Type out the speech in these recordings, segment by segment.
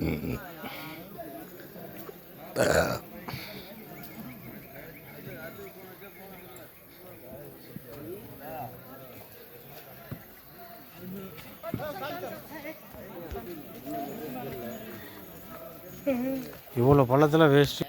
Mm-mm. Uh. இவ்வளோ ஒரு waste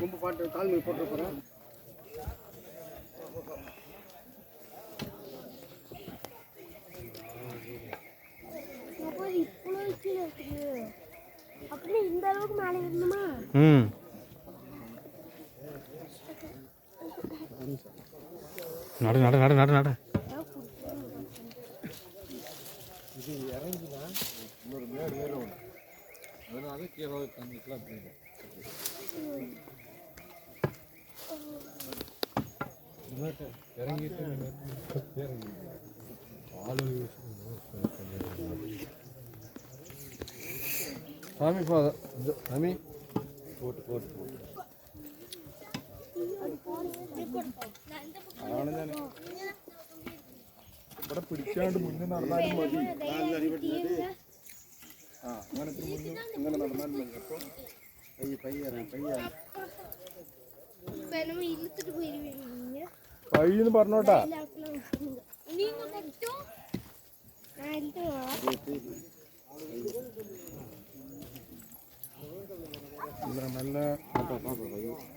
ரொம்ப பாட்டு கால் போட்டு போகிறேன் அப்போ இவ்வளோ கீழே இருக்குது அப்படியே இந்த அளவுக்கு மேலே இருந்துமா ம் நட நட நட நட நட. இது நடு இன்னொரு மேடு வேறு ஒன்று அதனால கீழே தண்ணிக்கெலாம் இறங்கிட்டு ஆளு சாமி பாதம் சாமி. போட்டு போட்டு போட்டு. ഇവിടെ പിടിക്കാണ്ട് മുന്നേ നടന്നാലും മതി. ആ അങ്ങനെ അങ്ങനെ നടന്നാലും മതി. അപ്പോൾ പയ്യെന്ന് പറഞ്ഞോട്ടാ. നല്ല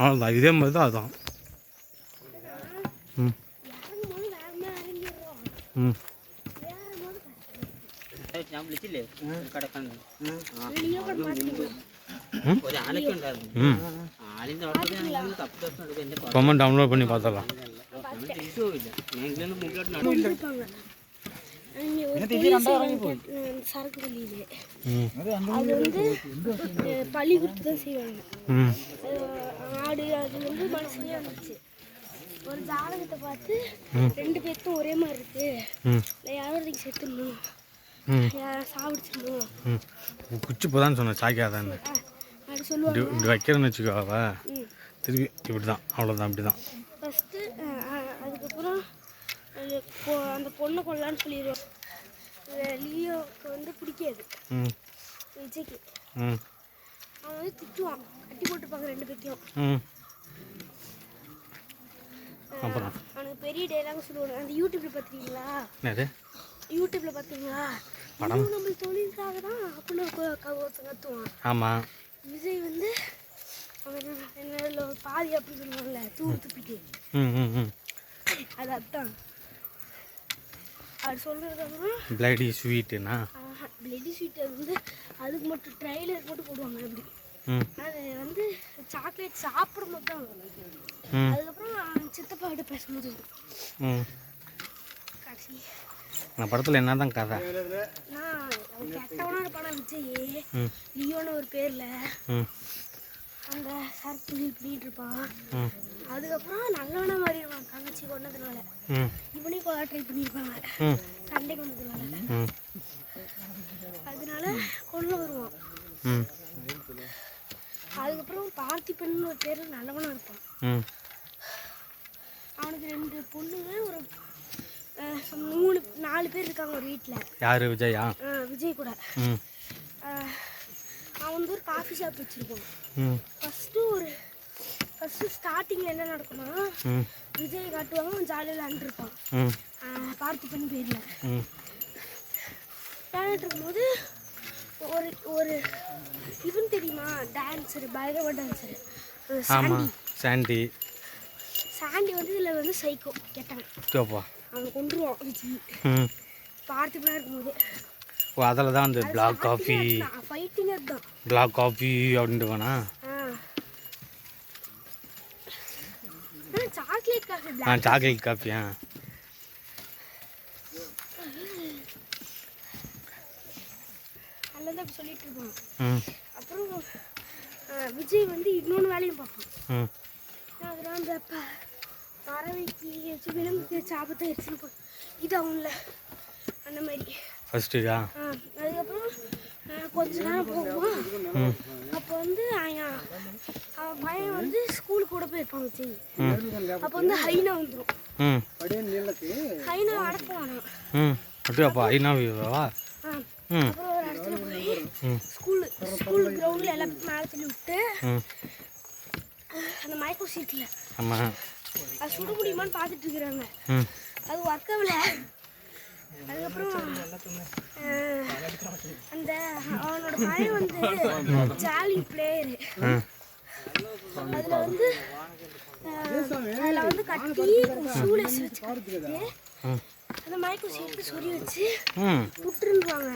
அவ்வளோதான் இதே மாதிரி தான் அதுதான் ம். ம். கமெண்ட் டவுன்லோட் பண்ணி பார்த்தலாம் சரக்கு வெளியில அது தான் செய்வாங்க. ஆடு அது வந்து மனசுலயே வந்துச்சு. ஒரு ஜாதகத்தை பார்த்து ரெண்டு பேர்த்தும் ஒரே மாதிரி இருக்கு. ம். இல்லை யாரோ ஒருத்தங்க செத்துடணும்? சாப்பிடுச்சிடணும்? குச்சி இப்போ தான் சொன்னேன் சாய்க்காதான்னு அப்படி சொல்லுவாங்க. இப்படி வைக்கிறேன்னு வச்சுக்கோ அவ. திருப்பி இப்படி தான் அவ்வளோதான் இப்படி தான் ஃபஸ்ட்டு அதுக்கப்புறம் அந்த பொண்ணை கொள்ளலான்னு சொல்லிடுவோம். லியோவுக்கு வந்து பிடிக்காது. ம். விஜய்க்கு. ம். அவன் வந்து திட்டுவான். கட்டி போட்டுருப்பாங்க ரெண்டு பேர்த்தையும். அப்புறம். அவனுக்கு பெரிய டைலாக் சொல்லுவாங்க அந்த யூடியூப்ல என்னது? யூடியூப்ல பார்த்தீங்களா படம். நம்ம தொழிலுக்காக தான் அப்படின்னு ஒருத்தன் கத்துவான். ஆமாம் விஜய் வந்து அவன் என்ன- பாதி அப்படி சொல்லுவாங்கல்ல தூர் துப்பிட்டு. ம் ம் அது அது சொல்றதுக்கப்புறம் பிளடி ஸ்வீட்டுண்ணா பிளடி ஸ்வீட் அது வந்து அதுக்கு மட்டும் ட்ரைலர் போட்டு போடுவாங்க அப்படி. அது வந்து சாக்லேட் சாப்பிடும் போது தான் அதுக்கப்புறம் அவன் சித்தப்பா கிட்ட பேசும்போது கடைசி. அந்த படத்தில் என்ன தான் கதை? நான் அவன் கெட்டவனா இருப்பானா விஜய். லியோன்னு ஒரு பேர்ல. அந்த சர்க்கிள் பண்ணிட்டு இருப்பான் அதுக்கப்புறம் நல்லவனா மாறிடுவான் தங்கச்சி கொண்டதுனால இவனையும் கொலை ட்ரை பண்ணியிருப்பாங்க. சண்டை கொண்டதுனால அதனால கொல்ல வருவான். ம். அதுக்கப்புறம் பார்த்திபன் ஒரு பேர் நல்லவனா இருப்பான். அவனுக்கு ரெண்டு பொண்ணுங்க ஒரு மூணு நாலு பேர் இருக்காங்க ஒரு வீட்டில் யார் விஜயா? விஜய் கூட. அவன் வந்து ஒரு காஃபி ஷாப் வச்சுருப்பான் ம். ஃபஸ்ட்டு ஒரு ஃபஸ்ட்டு ஸ்டார்டிங்கில் என்ன நடக்கும்னா விஜய் காட்டுவாங்க ஜாலியாக விளாண்டுருப்பான் பார்த்திபன் பேரில். விளையாண்டுட்டு இருக்கும்போது ஒரு ஒரு இவன் தெரியுமா? டான்ஸர் பைரவ டான்ஸர் சாண்டி சாண்டி சாண்டி வந்து இதில் வந்து சைக்கோ சோப்பா அவன் கொண்டுருவான் விஜி ம். பார்த்துக்கலாம் இருக்கும்போது. ஓ அதில் தான் அந்த பிளாக் காஃபி பிளாக் காஃபி அப்படின்ட்டு வேணா. ஆ சாக்லேட் காஃபி ஆ. சொல்லிட்டு இருப்பான் ம். அப்புறம் விஜய் வந்து இன்னொன்று வேலையும் பார்ப்பான். அதெல்லாம் அந்த பறவைக்கு ஏதாச்சும் விலங்குக்கு ஆயிடுச்சுன்னு போ- இது அவன்ல. அந்த மாதிரி. ஃபஸ்ட்டுக்கா இதா அதுக்கப்புறம் கொஞ்ச நேரம் போவோம் அப்போ வந்து அவன் பையன் வந்து ஸ்கூல் கூட போயிருப்பாங்க சரி அப்போ வந்து ஹைனா வந்துடும் ம். ஹைனா அடக்குவானா அப்படியாப்பா ஐநா வியூவா அப்புறம் ஒரு இடத்துல போய் ஸ்கூல் ஸ்கூல் கிரவுண்டில் எல்லாத்துக்கும் மேலே தள்ளி விட்டு அந்த மயக்கோ சீட்டில் ஆமாம் அது சுட முடியுமான்னு பார்த்துட்டு இருக்கிறாங்க. அது ஒர்க்கவில் அதுக்கப்புறம் அந்த அவனோட பையன் வந்து ஜாலி பிளேயரு அதில் வந்து அதில் வந்து கட்டி ஷூலெஸ் வச்சு அந்த மைக்கோ சீட்டு சொறி வச்சு ம். விட்டுருவாங்க.